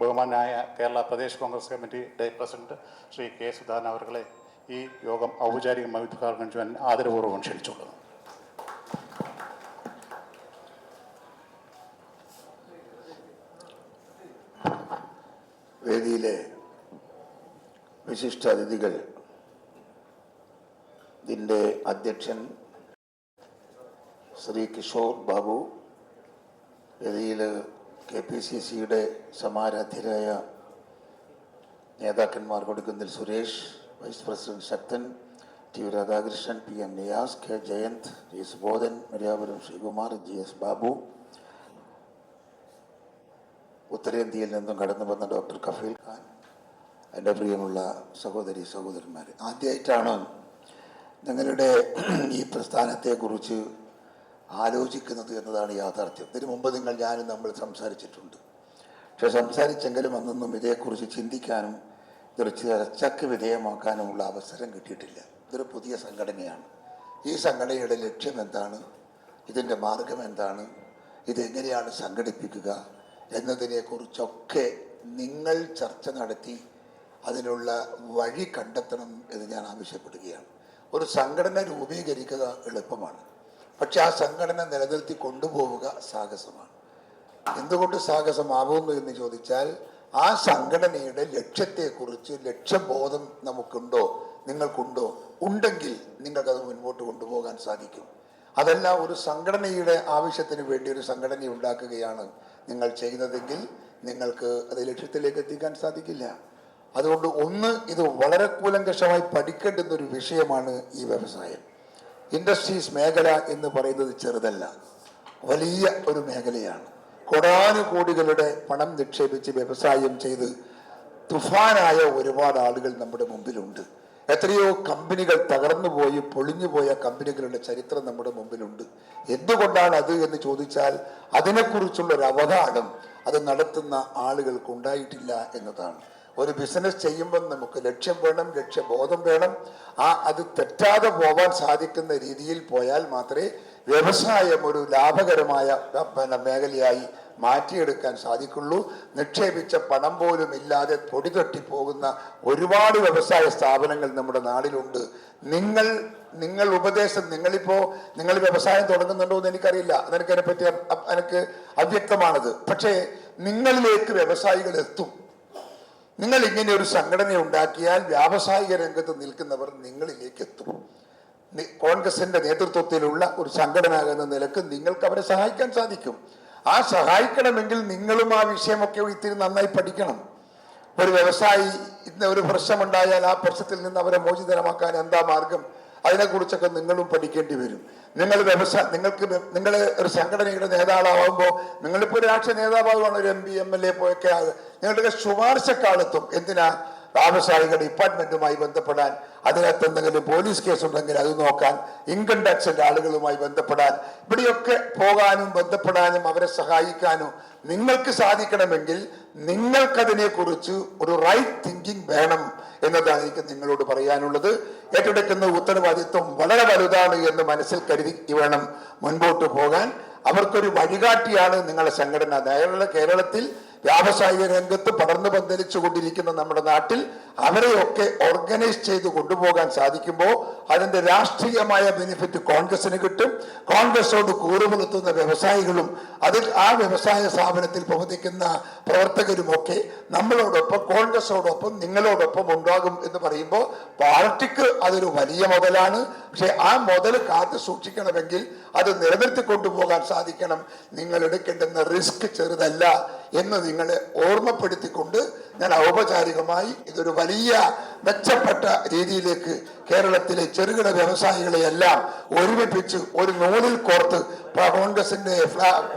ബഹുമാനായ കേരള പ്രദേശ് കോൺഗ്രസ് കമ്മിറ്റിയുടെ president Shri K Sudhakaran അവർകളെ ഈ യോഗം ഔപചാരികമായി ഉദ്ഘാടനം ചെയ്യാൻ ആദരപൂർവം ക്ഷണിച്ചുകൊള്ളുന്നു. വേദിയിലെ വിശിഷ്ട അതിഥികൾ ഇതിന്റെ അധ്യക്ഷൻ ശ്രീ കിഷോർ ബാബു വേദിയിൽ കെ പി സി സിയുടെ സമാരാധ്യരായ നേതാക്കന്മാർ Kodikunnil Suresh vice president Sakthan T Radhakrishnan P N Niyas K Jayanth G Subodhan Mariyapuram Sreekumar G S Babu. ഉത്തരേന്ത്യയിൽ നിന്നും കടന്നു വന്ന ഡോക്ടർ കഫീൽ ഖാൻ എന്റെ പ്രിയമുള്ള സഹോദരി സഹോദരന്മാർ ആദ്യമായിട്ടാണ് നിങ്ങളുടെ ഈ പ്രസ്ഥാനത്തെക്കുറിച്ച് ആലോചിക്കുന്നത് എന്നതാണ് യാഥാർത്ഥ്യം. ഇതിനു മുമ്പ് നിങ്ങൾ ഞാനും നമ്മൾ സംസാരിച്ചിട്ടുണ്ട്. പക്ഷെ സംസാരിച്ചെങ്കിലും അന്നൊന്നും ഇതേക്കുറിച്ച് ചിന്തിക്കാനും ഇതൊരു ചർച്ചയ്ക്ക് വിധേയമാക്കാനുമുള്ള അവസരം കിട്ടിയിട്ടില്ല. ഇതൊരു പുതിയ സംഘടനയാണ്. ഈ സംഘടനയുടെ ലക്ഷ്യം എന്താണ്? ഇതിന്റെ മാർഗം എന്താണ്? ഇതെങ്ങനെയാണ് സംഘടിപ്പിക്കുക എന്നതിനെക്കുറിച്ചൊക്കെ നിങ്ങൾ ചർച്ച നടത്തി അതിനുള്ള വഴി കണ്ടെത്തണം എന്ന് ഞാൻ ആവശ്യപ്പെടുകയാണ്. ഒരു സംഘടന രൂപീകരിക്കുക എളുപ്പമാണ്. പക്ഷെ ആ സംഘടന നിലനിർത്തി കൊണ്ടുപോവുക സാഹസമാണ്. എന്തുകൊണ്ട് സാഹസമാവുന്നു എന്ന് ചോദിച്ചാൽ ആ സംഘടനയുടെ ലക്ഷ്യത്തെക്കുറിച്ച് ലക്ഷ്യബോധം നമുക്കുണ്ടോ നിങ്ങൾക്കുണ്ടോ? ഉണ്ടെങ്കിൽ നിങ്ങൾക്കത് മുൻപോട്ട് കൊണ്ടുപോകാൻ സാധിക്കും. അതല്ല ഒരു സംഘടനയുടെ ആവശ്യത്തിന് വേണ്ടി ഒരു സംഘടന ഉണ്ടാക്കുകയാണ് നിങ്ങൾ ചെയ്യുന്നതെങ്കിൽ നിങ്ങൾക്ക് അത് ലക്ഷ്യത്തിലേക്ക് എത്തിക്കാൻ സാധിക്കില്ല. അതുകൊണ്ട് ഒന്ന് ഇത് വളരെ കൂലങ്കഷമായി പഠിക്കേണ്ടുന്ന ഒരു വിഷയമാണ് ഈ വ്യവസായം. ഇൻഡസ്ട്രീസ് മേഖല എന്ന് പറയുന്നത് ചെറുതല്ല. വലിയ ഒരു മേഖലയാണ്. കോടാനുകോടികളുടെ പണം നിക്ഷേപിച്ച് വ്യവസായം ചെയ്ത് തുഫാനായ ഒരുപാട് ആളുകൾ നമ്മുടെ മുമ്പിലുണ്ട്. എത്രയോ കമ്പനികൾ തകർന്നു പോയി പൊളിഞ്ഞു പോയ കമ്പനികളുടെ ചരിത്രം നമ്മുടെ മുമ്പിലുണ്ട്. എന്തുകൊണ്ടാണ് അത് എന്ന് ചോദിച്ചാൽ അതിനെക്കുറിച്ചുള്ള ഒരു അവഗാഹം അത് നടത്തുന്ന ആളുകൾക്ക് ഉണ്ടായിട്ടില്ല എന്നതാണ്. ഒരു ബിസിനസ് ചെയ്യുമ്പോൾ നമുക്ക് ലക്ഷ്യം വേണം ലക്ഷ്യബോധം വേണം. ആ അത് തെറ്റാതെ പോകാൻ സാധിക്കുന്ന രീതിയിൽ പോയാൽ മാത്രമേ വ്യവസായം ഒരു ലാഭകരമായ മേഖലയായി മാറ്റിയെടുക്കാൻ സാധിക്കുള്ളൂ. നിക്ഷേപിച്ച പണം പോലും ഇല്ലാതെ പൊടി തട്ടി പോകുന്ന ഒരുപാട് വ്യവസായ സ്ഥാപനങ്ങൾ നമ്മുടെ നാടിലുണ്ട്. നിങ്ങൾ നിങ്ങൾ ഉപദേശം നിങ്ങളിപ്പോ നിങ്ങൾ വ്യവസായം തുടങ്ങുന്നുണ്ടോ എന്ന് എനിക്കറിയില്ല. അതെനിക്ക് അതിനെപ്പറ്റി എനിക്ക് അവ്യക്തമാണത്. പക്ഷേ നിങ്ങളിലേക്ക് വ്യവസായികൾ എത്തും. നിങ്ങൾ ഇങ്ങനെ ഒരു സംഘടന ഉണ്ടാക്കിയാൽ വ്യാവസായിക രംഗത്ത് നിൽക്കുന്നവർ നിങ്ങളിലേക്ക് എത്തും കോൺഗ്രസിന്റെ നേതൃത്വത്തിലുള്ള ഒരു സംഘടന എന്ന നിലയ്ക്ക് നിങ്ങൾക്ക് അവരെ സഹായിക്കാൻ സാധിക്കും. ആ സഹായിക്കണമെങ്കിൽ നിങ്ങളും ആ വിഷയമൊക്കെ ഇത്തിരി നന്നായി പഠിക്കണം. ഒരു വ്യവസായി ഇന്ന് ഒരു പ്രശ്നമുണ്ടായാൽ ആ പ്രശ്നത്തിൽ നിന്ന് അവരെ മോചിതരമാക്കാൻ എന്താ മാർഗം? അതിനെക്കുറിച്ചൊക്കെ നിങ്ങളും പഠിക്കേണ്ടി വരും. നിങ്ങൾ വ്യവസായ നിങ്ങൾക്ക് നിങ്ങൾ ഒരു സംഘടനയുടെ നേതാവാകുമ്പോൾ നിങ്ങളിപ്പോൾ ഒരു രാഷ്ട്രീയ നേതാവാകുവാണ് ഒരു M P M L A പോയൊക്കെ നിങ്ങളുടെ ശുപാർശക്കാലത്തും എന്തിനാ വ്യാവസായിക ഡിപ്പാർട്ട്മെന്റുമായി ബന്ധപ്പെടാൻ അതിനകത്ത് എന്തെങ്കിലും പോലീസ് കേസ് ഉണ്ടെങ്കിൽ അത് നോക്കാൻ ഇൻകം ടാക്സിന്റെ ആളുകളുമായി ബന്ധപ്പെടാൻ ഇവിടെയൊക്കെ പോകാനും ബന്ധപ്പെടാനും അവരെ സഹായിക്കാനും നിങ്ങൾക്ക് സാധിക്കണമെങ്കിൽ നിങ്ങൾക്കതിനെ കുറിച്ച് ഒരു റൈറ്റ് തിങ്കിങ് വേണം. എന്നതാണ് എനിക്ക് നിങ്ങളോട് പറയാനുള്ളത്. ഏറ്റെടുക്കുന്ന ഉത്തരവാദിത്വം വളരെ വലുതാണ് എന്ന് മനസ്സിൽ കരുതി വേണം മുൻപോട്ട് പോകാൻ. അവർക്കൊരു വഴികാട്ടിയാണ് നിങ്ങളുടെ സംഘടന. കേരള കേരളത്തിൽ വ്യാവസായിക രംഗത്ത് പടർന്നു പന്തലിച്ചു കൊണ്ടിരിക്കുന്ന നമ്മുടെ നാട്ടിൽ അവരെയൊക്കെ ഓർഗനൈസ് ചെയ്ത് കൊണ്ടുപോകാൻ സാധിക്കുമ്പോൾ അതിന്റെ രാഷ്ട്രീയമായ ബെനിഫിറ്റ് കോൺഗ്രസിന് കിട്ടും. കോൺഗ്രസോട് കൂറുപുലർത്തുന്ന വ്യവസായികളും അതിൽ ആ വ്യവസായ സ്ഥാപനത്തിൽ പ്രവർത്തിക്കുന്ന പ്രവർത്തകരുമൊക്കെ നമ്മളോടൊപ്പം കോൺഗ്രസോടൊപ്പം നിങ്ങളോടൊപ്പം ഉണ്ടാകും എന്ന് പറയുമ്പോൾ പാർട്ടിക്ക് അതൊരു വലിയ മുതലാണ്. പക്ഷെ ആ മുതൽ കാത്തു സൂക്ഷിക്കണമെങ്കിൽ അത് നിലനിർത്തി കൊണ്ടുപോകാൻ സാധിക്കണം. നിങ്ങൾ എടുക്കേണ്ടുന്ന റിസ്ക് ചെറുതല്ല. എന്ന് നിങ്ങളെ ഓർമ്മപ്പെടുത്തിക്കൊണ്ട് ഞാൻ ഔപചാരികമായി ഇതൊരു വലിയ മെച്ചപ്പെട്ട രീതിയിലേക്ക് കേരളത്തിലെ ചെറുകിട വ്യവസായികളെ എല്ലാം ഒരുമിപ്പിച്ച് ഒരു നൂലിൽ കോർത്ത് കോൺഗ്രസിന്റെ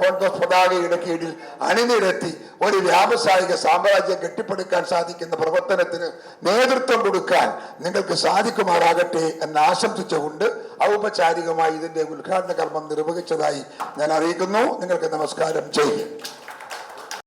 കോൺഗ്രസ് പതാകയുടെ കീഴിൽ അണിനിരത്തി ഒരു വ്യാവസായിക സാമ്രാജ്യം കെട്ടിപ്പടുക്കാൻ സാധിക്കുന്ന പ്രവർത്തനത്തിന് നേതൃത്വം കൊടുക്കാൻ നിങ്ങൾക്ക് സാധിക്കുമാറാകട്ടെ എന്ന് ആശംസിച്ചുകൊണ്ട് ഔപചാരികമായി ഇതിന്റെ ഉദ്ഘാടന കർമ്മം നിർവഹിച്ചതായി ഞാൻ അറിയിക്കുന്നു. നിങ്ങൾക്ക് നമസ്കാരം. ചെയ്യും